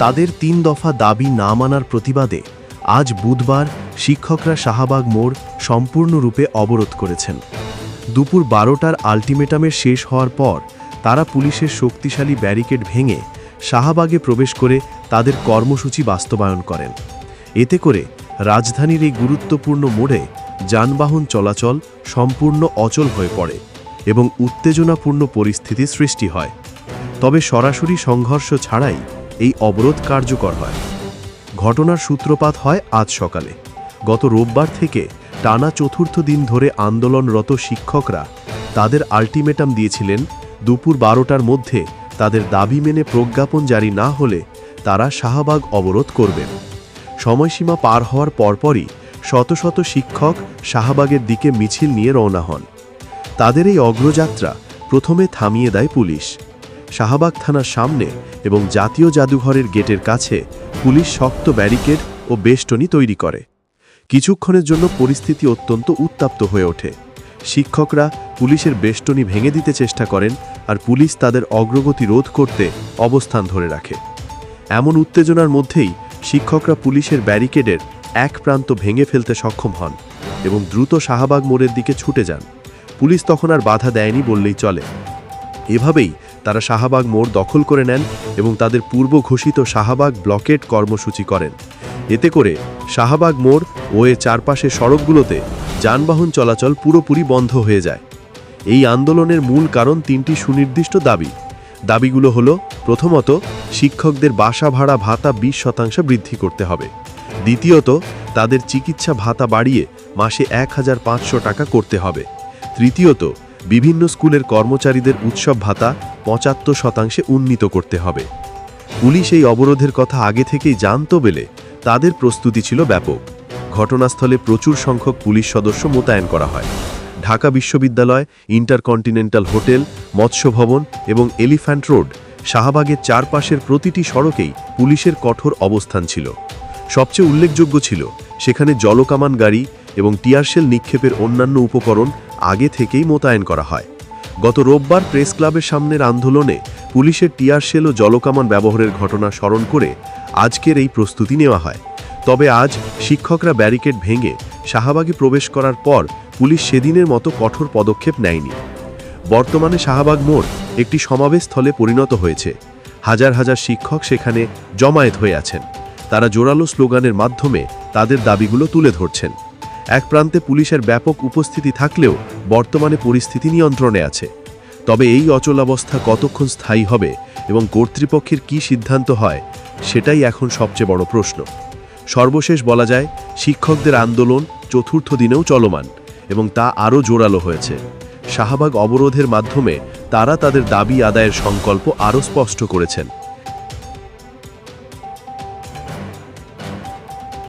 তাদের তিন দফা দাবি না মানার প্রতিবাদে আজ বুধবার শিক্ষকরা শাহবাগ মোড় সম্পূর্ণরূপে অবরোধ করেছেন। দুপুর বারোটার আলটিমেটামের শেষ হওয়ার পর তারা পুলিশের শক্তিশালী ব্যারিকেড ভেঙে শাহবাগে প্রবেশ করে তাদের কর্মসূচি বাস্তবায়ন করেন। এতে করে রাজধানীর এই গুরুত্বপূর্ণ মোড়ে যানবাহন চলাচল সম্পূর্ণ অচল হয়ে পড়ে এবং উত্তেজনাপূর্ণ পরিস্থিতি সৃষ্টি হয়। তবে সরাসরি সংঘর্ষ ছাড়াই এই অবরোধ কার্যকর হয়। ঘটনার সূত্রপাত হয় আজ সকালে। গত রোববার থেকে টানা চতুর্থ দিন ধরে আন্দোলনরত শিক্ষকরা তাদের আল্টিমেটাম দিয়েছিলেন, দুপুর বারোটার মধ্যে তাদের দাবি মেনে প্রজ্ঞাপন জারি না হলে তারা শাহবাগ অবরোধ করবেন। সময়সীমা পার হওয়ার পরপরই শত শত শিক্ষক শাহবাগের দিকে মিছিল নিয়ে রওনা হন। তাদের এই অগ্রযাত্রা প্রথমে থামিয়ে দেয় পুলিশ। শাহবাগ থানার সামনে এবং জাতীয় জাদুঘরের গেটের কাছে পুলিশ শক্ত ব্যারিকেড ও বেষ্টনী তৈরি করে। কিছুক্ষণের জন্য পরিস্থিতি অত্যন্ত উত্তাপ্ত হয়ে ওঠে। শিক্ষকরা পুলিশের বেষ্টনী ভেঙে দিতে চেষ্টা করেন আর পুলিশ তাদের অগ্রগতি রোধ করতে অবস্থান ধরে রাখে। এমন উত্তেজনার মধ্যেই শিক্ষকরা পুলিশের ব্যারিকেডের এক প্রান্ত ভেঙে ফেলতে সক্ষম হন এবং দ্রুত শাহবাগ মোড়ের দিকে ছুটে যান। পুলিশ তখন আর বাধা দেয়নি বললেই চলে। এভাবেই তারা শাহবাগ মোড় দখল করে নেন এবং তাদের পূর্ব ঘোষিত শাহবাগ ব্লকেট কর্মসূচি করেন। এতে করে শাহবাগ মোড় ও এর চারপাশের সড়কগুলোতে যানবাহন চলাচল পুরোপুরি বন্ধ হয়ে যায়। এই আন্দোলনের মূল কারণ তিনটি সুনির্দিষ্ট দাবি। দাবিগুলো হলো, প্রথমত, শিক্ষকদের বাসা ভাড়া ভাতা বিশ শতাংশ বৃদ্ধি করতে হবে। দ্বিতীয়ত, তাদের চিকিৎসা ভাতা বাড়িয়ে মাসে এক হাজার পাঁচশো টাকা করতে হবে। তৃতীয়ত বিভিন্ন স্কুলের কর্মচারীদের উৎসব ভাতা পঁচাত্তর শতাংশে উন্নীত করতে হবে। পুলিশ এই অবরোধের কথা আগে থেকেই জানত বেলে তাদের প্রস্তুতি ছিল ব্যাপক। ঘটনাস্থলে প্রচুর সংখ্যক পুলিশ সদস্য মোতায়েন করা হয়। ঢাকা বিশ্ববিদ্যালয়, ইন্টারকন্টিনেন্টাল হোটেল, মৎস্য ভবন এবং এলিফ্যান্ট রোড শাহবাগের চারপাশের প্রতিটি সড়কেই পুলিশের কঠোর অবস্থান ছিল। সবচেয়ে উল্লেখযোগ্য ছিল, সেখানে জলকামান গাড়ি এবং টিয়ারশেল নিক্ষেপের অন্যান্য উপকরণ আগে থেকেই মোতায়েন করা হয়। গত রোববার প্রেস ক্লাবের সামনের আন্দোলনে পুলিশের টিয়ারশেল ও জলকামান ব্যবহারের ঘটনা স্মরণ করে আজকের এই প্রস্তুতি নেওয়া হয়। তবে আজ শিক্ষকরা ব্যারিকেড ভেঙে শাহবাগে প্রবেশ করার পর পুলিশ সেদিনের মতো কঠোর পদক্ষেপ নেয়নি। বর্তমানে শাহবাগ মোড় একটি সমাবেশ স্থলে পরিণত হয়েছে। হাজার হাজার শিক্ষক সেখানে জমায়েত হয়ে আছেন। তারা জোরালো স্লোগানের মাধ্যমে তাদের দাবিগুলো তুলে ধরছেন। এক প্রান্তে পুলিশের ব্যাপক উপস্থিতি থাকলেও বর্তমানে পরিস্থিতি নিয়ন্ত্রণে আছে। তবে এই অচলাবস্থা কতক্ষণ স্থায়ী হবে এবং কর্তৃপক্ষের কী সিদ্ধান্ত হয়, সেটাই এখন সবচেয়ে বড় প্রশ্ন। সর্বশেষ বলা যায়, শিক্ষকদের আন্দোলন চতুর্থ দিনেও চলমান এবং তা আরও জোরালো হয়েছে। শাহবাগ অবরোধের মাধ্যমে তারা তাদের দাবি আদায়ের সংকল্প আরও স্পষ্ট করেছেন।